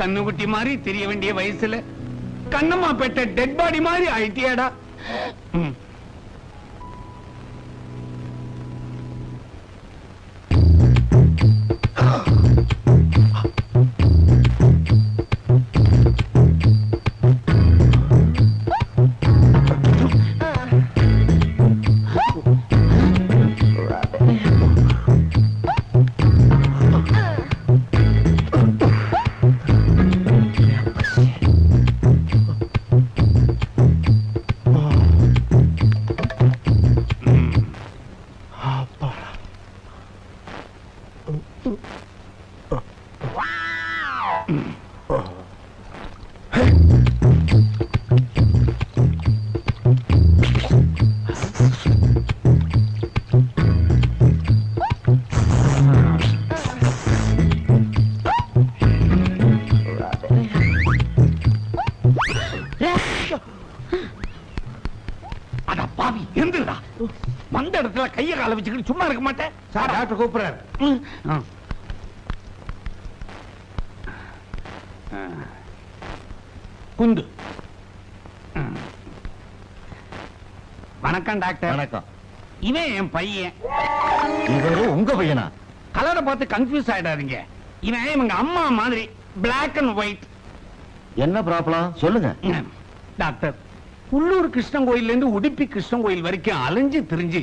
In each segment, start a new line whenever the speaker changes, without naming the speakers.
கண்ணுக்குட்டி மாதிரி தெரிய வேண்டிய வயசுல கண்ணம்மா பெற்ற டெட் பாடி மாதிரி ஆயிட்டியாடா? கைய கால வச்சுக்கிட்டு சும்மா இருக்க மாட்டேன்.
சார் டாக்டர் கூப்பிடுறாரு.
குந்து. வணக்கம் டாக்டர்.
வணக்கம்.
இவன் என் பையன்.
இவரு உங்க பையனா?
கலரை பார்த்து கன்ஃபியூஸ் ஆயிடாதீங்க. இவன் இவங்க அம்மா மாதிரி Black அண்ட் ஒயிட்
என்ன ப்ராப்ளம்? சொல்லுங்க.
டாக்டர் உள்ளூர் கிருஷ்ணன் கோயில்ல இருந்து உடுப்பி கிருஷ்ணன் கோயில் வரைக்கும் அலைஞ்சு திரிஞ்சு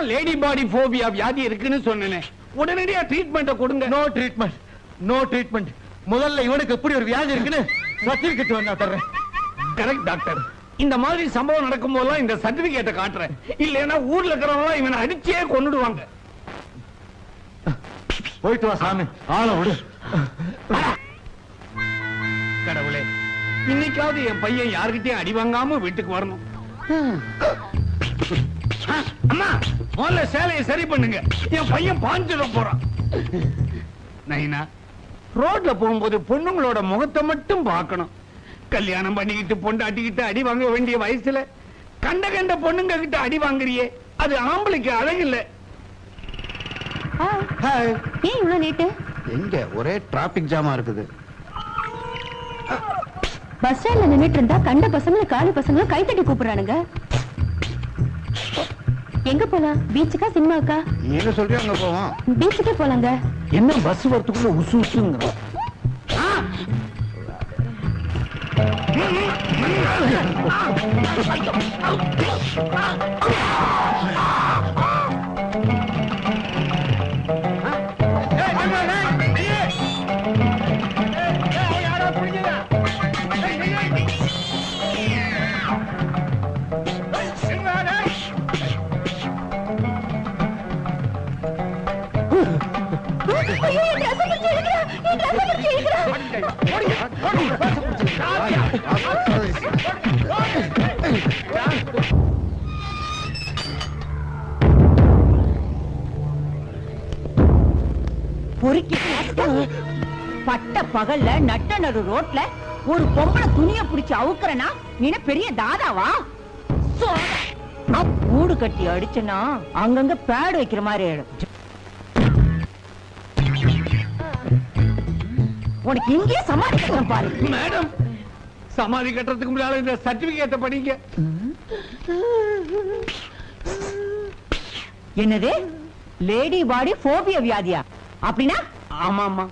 தான் லேடி பாடி போபியா வியாதி இருக்குன்னு சொன்னேனே. உடனடியா ட்ரீட்மெண்ட்டை கொடுங்க.
நோ ட்ரீட்மெண்ட் நோ ட்ரீட்மெண்ட் முதல்ல இவனுக்கு எப்படி ஒரு வியாதி இருக்குன்னு சர்டிபிகேட் வேணா தர்றேன்.
கரெக்ட் டாக்டர் இந்த மாதிரி சம்பவம் நடக்கும் போதெல்லாம் இந்த சர்டிபிகேட்டை காட்டுறேன். இல்லைன்னா ஊர்ல இருக்கிறவங்க இவனை அடிச்சே கொன்னுடுவாங்க.
போயிட்டு வா சாமி. ஆளை விடு.
கடவுளே இன்னைக்காவது என் பையன் யாருக்கிட்டையும் அடி வாங்காம வீட்டுக்கு வரணும். அம்மா. முதல்ல சேலையை சரி பண்ணுங்க. என் பையன் பாஞ்சிட போறான். நைனா ரோட்ல போகும்போது பொண்ணுங்களோட முகத்தை மட்டும் பார்க்கணும். கல்யாணம் பண்ணிக்கிட்டு பொண்டாட்டிக்கிட்டு அடி வாங்க வேண்டிய வயசுல கண்ட கண்ட பொண்ணுங்க கிட்ட அடி வாங்குறியே. அது ஆம்பளைக்கு அழகில்ல.
ஏன் இவ்வளவு லேட்டு
எங்க? ஒரே டிராபிக் ஜாமா இருக்குது.
பஸ் ஸ்டாண்ட்ல நின்னுட்டு இருந்தா கண்ட பசங்களை காலி பசங்களும் கைத்தட்டி கூப்பிடுறானுங்க. எங்க போலாம்? பீச்சுக்கா சினிமாக்கா
நீங்க சொல்றீங்க அங்க போவோம்.
பீச்சுக்கே போலாங்க.
என்ன பஸ் வரத்துக்குள்ள உசு உசுங்கிறோம்.
பொறுக்கிட்டு பட்ட பகல்ல நட்ட நடு ரோட்ல ஒரு பொம்பளை துணிய புடிச்சு அவுக்குறனா? நீ பெரிய தாதாவா? கூடு கட்டி அடிச்சனா? அங்கங்க பேடு வைக்கிற மாதிரி உனக்கு இங்கேயே சமாளிக்கிறேன் பாரு.
மேடம் சமாதி கட்டுறதுக்கு முன்னால இந்த சர்டிபிகேட்ட படிங்க.
என்னது? லேடி பாடி போபியா வியாதியா? அப்படின்னா?
ஆமா ஆமா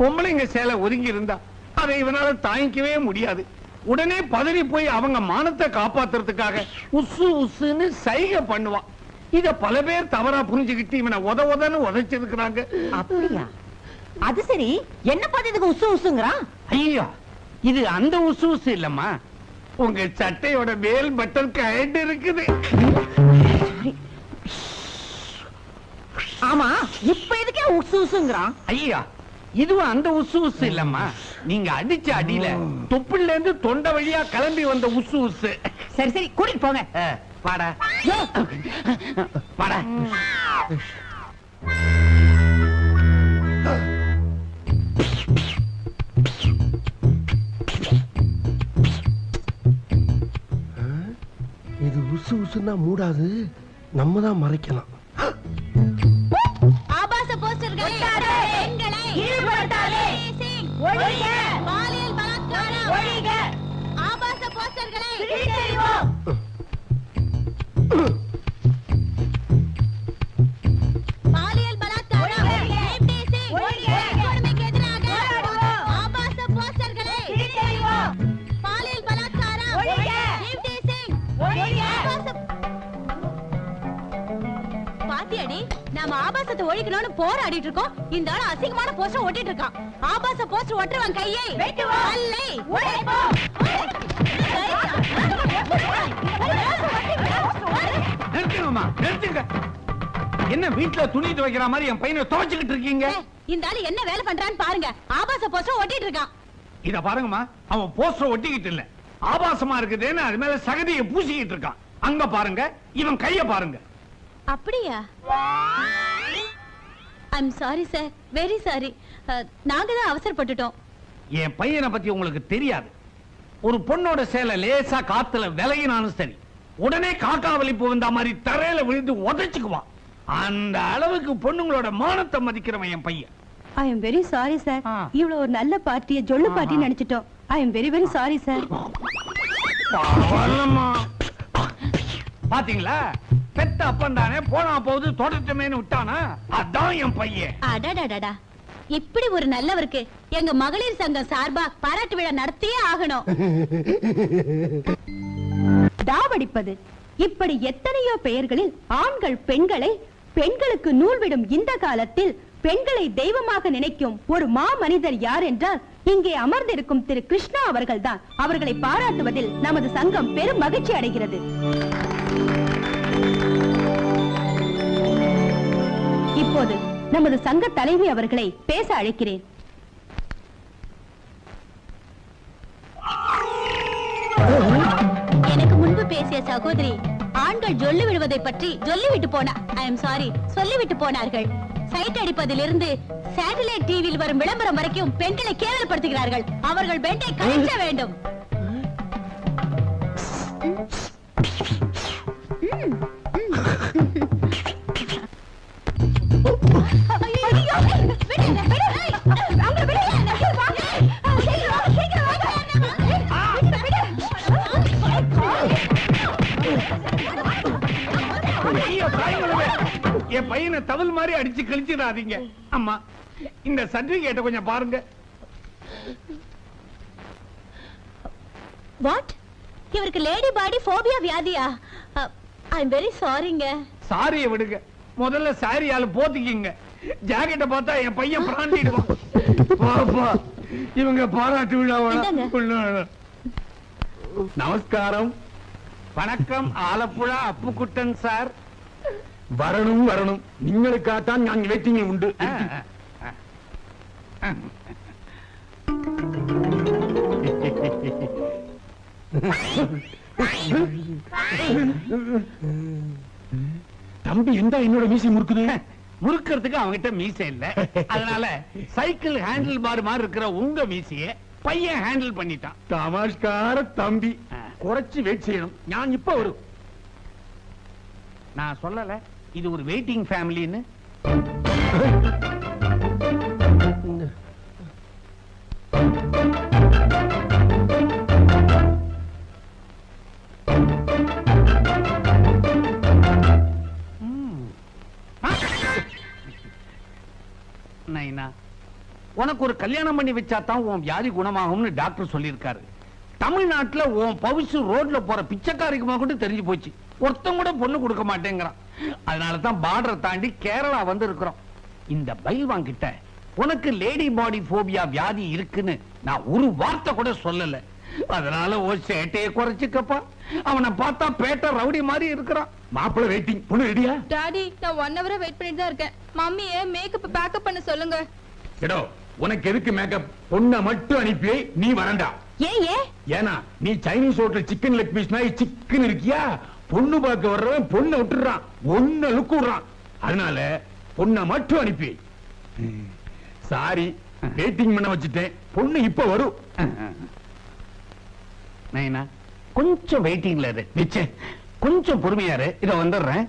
பொம்பளைங்க சேலை ஒதுங்கி இருந்தா அதை இவனால தாங்கிக்கவே முடியாது. உடனே பதறி போய் அவங்க மானத்தை காப்பாத்துறதுக்காக உசு உசுன்னு சைகை பண்ணுவான். இத பல பேர் தவறா புரிஞ்சுக்கிட்டு இவனை உத உதன்னு உதைச்சிருக்கிறாங்க.
அப்படியா? அது சரி. என்ன பார்த்ததுக்கு உசு உசுங்கிறான்
ஐயா இது அந்த உசு உசு இல்லம்மா. உங்க சட்டையோட மேல் பட்டன் கயண்டு இருக்குது.
ஆமா இப்ப எதுக்கே உசு உசுங்கிறான்
ஐயா இதுவும் அந்த உசு உசு இல்லம்மா. நீங்க அடிச்ச அடியில தொப்புல இருந்து தொண்டை வழியா கிளம்பி வந்த உசு உசு.
சரி சரி கூட்டிட்டு போங்க.
வாடா. வாடா.
உசு மூடாது. நம்ம தான் மறைக்கலாம்.
போராடிட்டு இருக்கோம். இந்த ஆள் அசிங்கமான போஸ்டர் ஒட்டிட்டு இருக்கான். ஆபாச போஸ்டர் ஒட்டுறவன் கையை. அல்லை.
நிறுத்துங்கம்மா நிறுத்துங்க என்ன வீட்டுல துணி துவைக்கிற மாதிரி என் பையனை துவைச்சுக்கிட்டு இருக்கீங்க?
இந்த ஆளு என்ன வேலை பண்றான்னு பாருங்க. ஆபாச போஸ்டர் ஒட்டிட்டு இருக்கான்.
இத பாருங்கம்மா அவன் போஸ்டர் ஒட்டிக்கிட்டு இல்ல. ஆபாசமா இருக்குதுன்னு அது மேல சகதியை பூசிக்கிட்டு இருக்கான். அங்க பாருங்க இவன் கைய பாருங்க.
அப்படியா? I'm sorry sir very sorry நாங்க தான் அவசரப்பட்டுட்டோம்.
என் பையனை பத்தி உங்களுக்கு தெரியாது. ஒரு பொண்ணோட சேலை லேசா காத்துல விலகினாலும் சரி உடனே காக்கா வலிப்பு வந்த மாதிரி தரையில விழுந்து உதைச்சுக்குவான். அந்த அளவுக்கு பொண்ணுங்களோட மானத்தை மதிக்கிறவன் என் பையன்.
I am very sorry
sir.
இவ்வளவு ஒரு நல்ல பார்ட்டியை ஜொல்லு party நினைச்சிட்டோம். I am very very sorry
sir. பாத்தீங்களா? பெத்த அப்பன் தானே போனா போகுது தோட்டத்துமேனு விட்டானா? அதான் என் பையன்.
அடடடடா. இப்படி ஒரு நல்லவருக்கு எங்க மகளிர் சங்கம் சார்பா பாராட்டு விழா நடத்தியே ஆகணும்.
தாவடிப்பது. இப்படி எத்தனையோ பெயர்களில் ஆண்கள் பெண்களை பெண்களுக்கு நூல் விடும் இந்த காலத்தில் பெண்களை தெய்வமாக நினைக்கும் ஒரு மா மனிதர் யார் என்றால் இங்கே அமர்ந்திருக்கும் திரு கிருஷ்ணா அவர்கள்தான். அவர்களை பாராட்டுவதில் நமது சங்கம் பெரும் மகிழ்ச்சி அடைகிறது. இப்போது நமது சங்க தலைவி அவர்களை பேச அழைக்கிறேன்.
எனக்கு முன்பு பேசிய சகோதரி ஆண்கள் ஜொல்லு விடுவதை பற்றி சொல்லிவிட்டு போனா ஐ எம் சாரி சொல்லிவிட்டு போனார்கள். சைட் அடிப்பதிலிருந்து சேட்டலைட் டிவியில் வரும் விளம்பரம் வரைக்கும் பெண்களை கேவலப்படுத்துகிறார்கள். அவர்கள் பெண்டை கழிக்க வேண்டும்.
மாதிரி அடிச்சு கழிச்சிடாதீங்க. அம்மா இந்த சர்டிபிகேட்டை கொஞ்சம் பாருங்க.
வாட் இவருக்கு லேடி பாடி போபியா வியாதியா? ஐ எம் வெரி சாரிங்க
சாரிய விடுங்க. முதல்ல சாரியால போத்திக்கிங்க. ஜாக்கெட்டை பார்த்தா என் பையன் பிராண்டிடுவான். பாப்பா இவங்க பாராட்டு
இந்தாங்க.
விழாவா நமஸ்காரம். வணக்கம் ஆலப்புழா அப்புக்குட்டன் சார்.
வரணும் வரணும் നിങ്ങൾക്കാട്ടാൻ ഞാൻ വെയിറ്റിംഗ് ഉണ്ട് தம்பி எந்த என்னோட மீசி முறுக்குது
முறுக்கிறதுக்கு அவங்கிட்ட மீசை இல்ல அதனால சைக்கிள் ஹேண்டில் பார் மாதிரி இருக்கிற உங்க மீசைய பையன் ஹேண்டில் பண்ணிட்டான்
തമാഷ്കാര തമ്പി കുറച്ച് വെയിറ്റ് ചെയ്യണം ഞാൻ ഇപ്പൊ വരും
நான் சொல்லல இது ஒரு வெயிட்டிங் ஃபேமிலின்னு நைனா உனக்கு ஒரு கல்யாணம் பண்ணி வச்சா தான் உன் வியாதி குணமாகும்னு டாக்டர் சொல்லியிருக்காரு. தமிழ்நாட்டில் உன் பவுசு ரோட்ல போற பிச்சைக்காரிக்குமா கூட தெரிஞ்சு போச்சு. ஒருத்தன் கூட பொண்ணு கொடுக்க மாட்டேங்கிறான். அதனால தான் பார்டரை தாண்டி கேரளா வந்து இருக்கிறோம் இந்த பைல்வான் கிட்ட உனக்கு லேடி பாடி போபியா வியாதி இருக்குன்னு நான் ஒரு வார்த்தை கூட சொல்லல. அதனால ஒரு சேட்டையை குறைச்சுக்கப்பா. அவனை பார்த்தா பேட்டை ரவுடி மாதிரி இருக்கிறான்.
மாப்பிள்ளை வெயிட்டிங் பொண்ணு ரெடியா
டாடி நான் ஒன் ஹவரா வெயிட் பண்ணிட்டு தான் இருக்கேன். மம்மிய மேக்கப் பேக்கப் பண்ண சொல்லுங்க.
எடோ உனக்கு எதுக்கு மேக்கப் பொண்ணை மட்டும் அனுப்பி நீ வரண்டா.
ஏன் ஏன்?
ஏன்னா நீ Chinese hotel chicken leg piece நாய் சிக்கன் இருக்கியா? பொண்ணு பார்க்க வர்றவன் பொண்ணை விட்டுறான் ஒன்ன லுக்கு விடுறான். அதனால பொண்ணை மட்டும் அனுப்பி. சாரி வெயிட்டிங் பண்ண வச்சுட்டேன். பொண்ணு இப்ப வரும்.
நைனா கொஞ்சம் வெயிட்டிங்ல இரு. நிச்சய கொஞ்சம் பொறுமையா இரு. இத வந்துடுறேன்.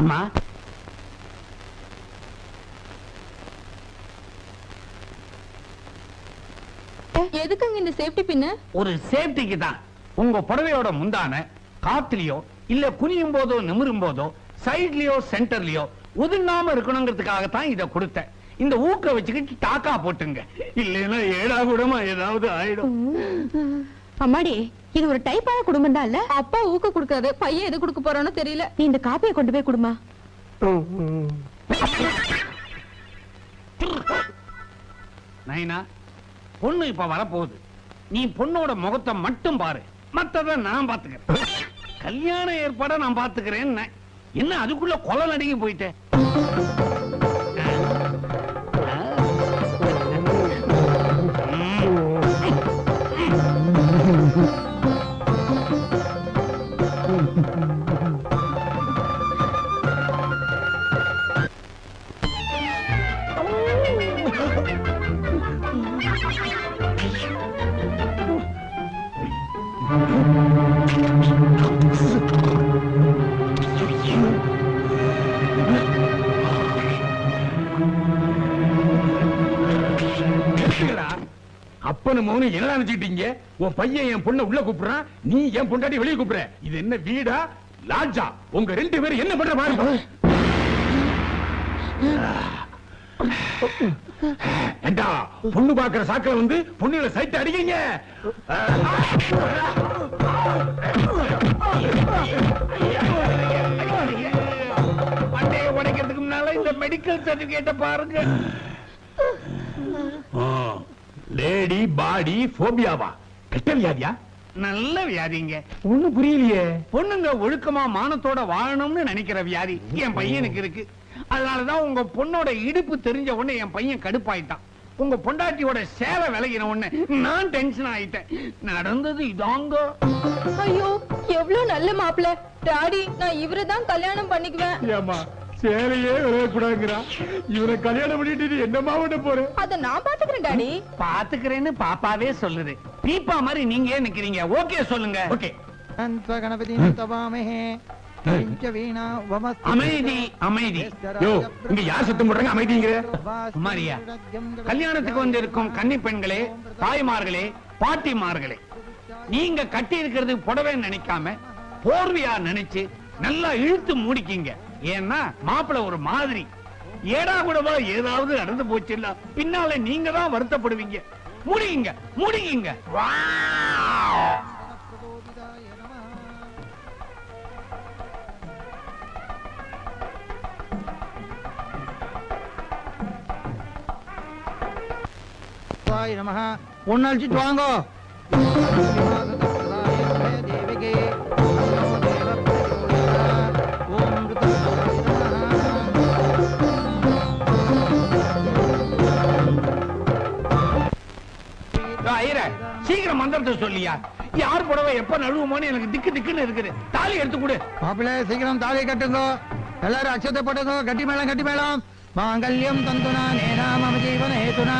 அம்மா
எதுக்குங்க இந்த சேஃப்டி பின்ன
ஒரு சேஃப்டிக்கு தான். உங்க புடவையோட முந்தான காத்துலயோ இல்ல குனியும் போதோ நிமிரும் போதோ சைட்லயோ சென்டர்லயோ உதிர்நாம இருக்கணுங்கிறதுக்காக தான் இத கொடுத்தேன். இந்த ஊக்க வச்சுக்கிட்டு டாக்கா போட்டுங்க. இல்லைன்னா ஏடா கூடமா ஏதாவது ஆயிடும்.
அம்மாடி இது ஒரு டைப்பான குடும்பம் தான் இல்ல?
அப்பா ஊக்க கொடுக்காது பையன் எது கொடுக்க போறானோ தெரியல.
நீ இந்த காப்பியை கொண்டு போய் குடுமா.
நைனா பொண்ணு இப்ப வரப்போகுது. நீ பொண்ணோட முகத்தை மட்டும் பாரு. மத்தத நான் பாத்துக்கிறேன். கல்யாண ஏற்பாட நான் பாத்துக்கிறேன் என்ன அதுக்குள்ள கொலை நடுங்கி போயிட்டேன்
அப்பனு மௌனு என்ன நினைச்சுக்கிட்டீங்க? உன் பையன் என் பொண்ணை உள்ள கூப்பிடுறான். நீ என் பொண்டாட்டி வெளியே கூப்பிடுற. இது என்ன வீடா? லாஜா உங்க ரெண்டு பேரும் என்ன பண்ற பாருங்க. ஏண்டா பொண்ணு பாக்குற சாக்கில வந்து பொண்ணுல சைட் அடிக்கீங்க
மண்டையை உடைக்கிறதுக்கு முன்னால இந்த மெடிக்கல் சர்டிபிகேட்ட பாருங்க.
லேடி பாடி போபியாவா கெட்ட வியாதியா?
நல்ல வியாதிங்க.
ஒண்ணும் புரியலையே.
பொண்ணுங்க ஒழுக்கமா மானத்தோட வாழணும்னு நினைக்கிற வியாதி என் பையனுக்கு இருக்கு. அதனாலதான் உங்க பொண்ணோட இடுப்பு தெரிஞ்ச உடனே என் பையன் கடுப்பாயிட்டான். உங்க பொண்டாட்டியோட சேலை விலகின உடனே நான் டென்ஷன் ஆயிட்டேன். நடந்தது இதாங்க.
ஐயோ எவ்வளவு நல்ல மாப்பிள்ள. டாடி நான் இவரை தான் கல்யாணம் பண்ணிக்குவேன்.
ஏமா சேலையே விளையக்கூடாதுங்கிறா இவனை கல்யாணம் பண்ணிட்டு என்னமா பண்ண போறேன்
அதை நான் பாத்துக்கிறேன் டாடி.
பாத்துக்கிறேன்னு பாப்பாவே சொல்லுது. பீப்பா மாதிரி நீங்க ஏன் நிக்கிறீங்க? ஓகே சொல்லுங்க.
ஓகே.
அந்த கணபதி தவாமஹே
அமைதி அமைதி.
இங்க யார் சத்தம் போடுறாங்க? அமைதிங்கிற.
குமாரியா கல்யாணத்துக்கு வந்திருக்கும் கன்னி பெண்களே தாய்மார்களே பாட்டிமார்களே நீங்க கட்டி இருக்கிறது புடவை நினைக்காம போர்வையா நினைச்சு நல்லா இழுத்து மூடிக்கிங்க. ஏன்னா மாப்பிள்ள ஒரு மாதிரி. ஏடா கூடவா ஏதாவது நடந்து போச்சுன்னா பின்னால நீங்க தான் வருத்தப்படுவீங்க. முடியுங்க முடியுங்க.
நமः ஒன்னு அழிச்சிட்டு வாங்கோ.
ஐயர சீக்கிரம் மந்திரத்தை சொல்லியா? யார் புடவை எப்ப நழுவுமோன்னு எனக்கு திக்கு திக்குன்னு இருக்குது. தாலி எடுத்து கொடு.
மாப்பிள்ள சீக்கிரம் தாலி கட்டுங்க. எல்லாரும் அச்சத்தை போட்டுங்க கட்டி மேளம் கட்டி மேளம் மாங்கல்யம் தந்துனா நேனா மம ஜீவன ஹேதுனா